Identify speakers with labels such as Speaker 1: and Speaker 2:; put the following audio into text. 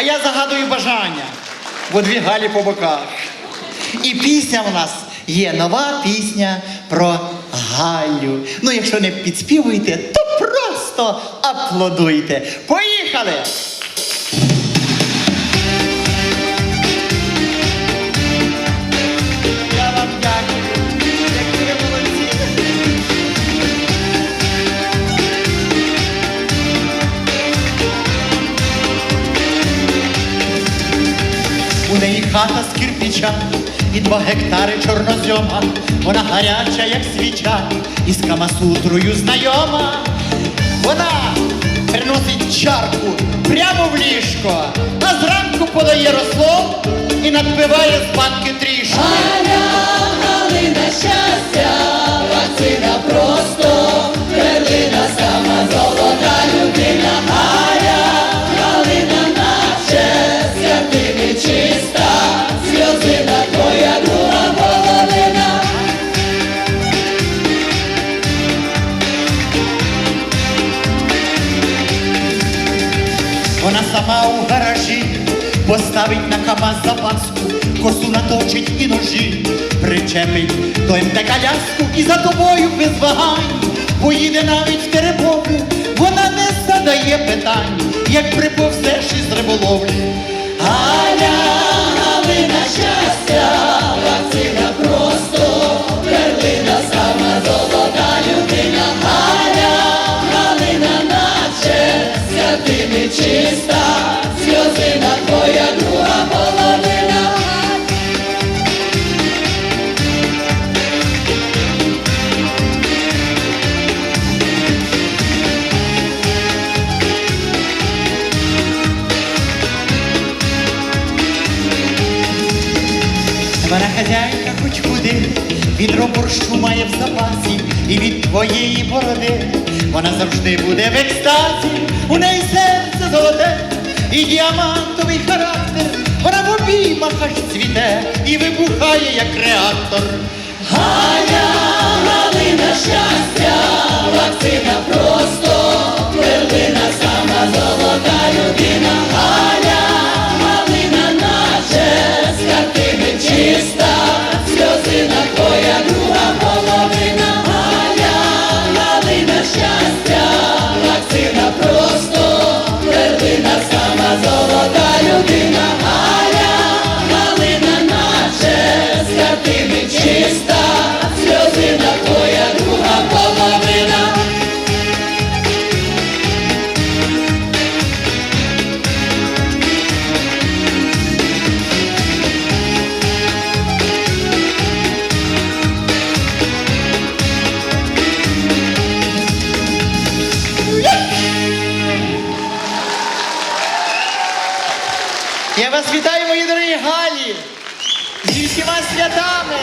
Speaker 1: я загадую бажання. Бо дві Галі по боках. І пісня в нас є нова пісня про Галю. Ну, якщо не підспівуєте, то просто аплодуйте. Поїхали! У неї хата з кирпича і два гектари чорнозьома. Вона гаряча, як свіча, і з камасутрою знайома. Вона приносить чарку прямо в ліжко, а зранку подає росло і надпиває з банки трішки. Вона сама у гаражі поставить на КамАЗ запаску, косу наточить і ножі, причепить до МТ коляску і за тобою без вагань поїде навіть в теребову. Вона не задає питань, як приповзеш із риболовлі. Вона хазяйка хоч куди, відро борщу має в запасі, і від твоєї бороди вона завжди буде в екстазі, у неї серце золоте і діамантовий характер. Вона в обіймах аж цвіте і вибухає, як реактор.
Speaker 2: Галя, просто,
Speaker 1: Я вас вітаю, мої дорогі Галі! Зі всіма святами!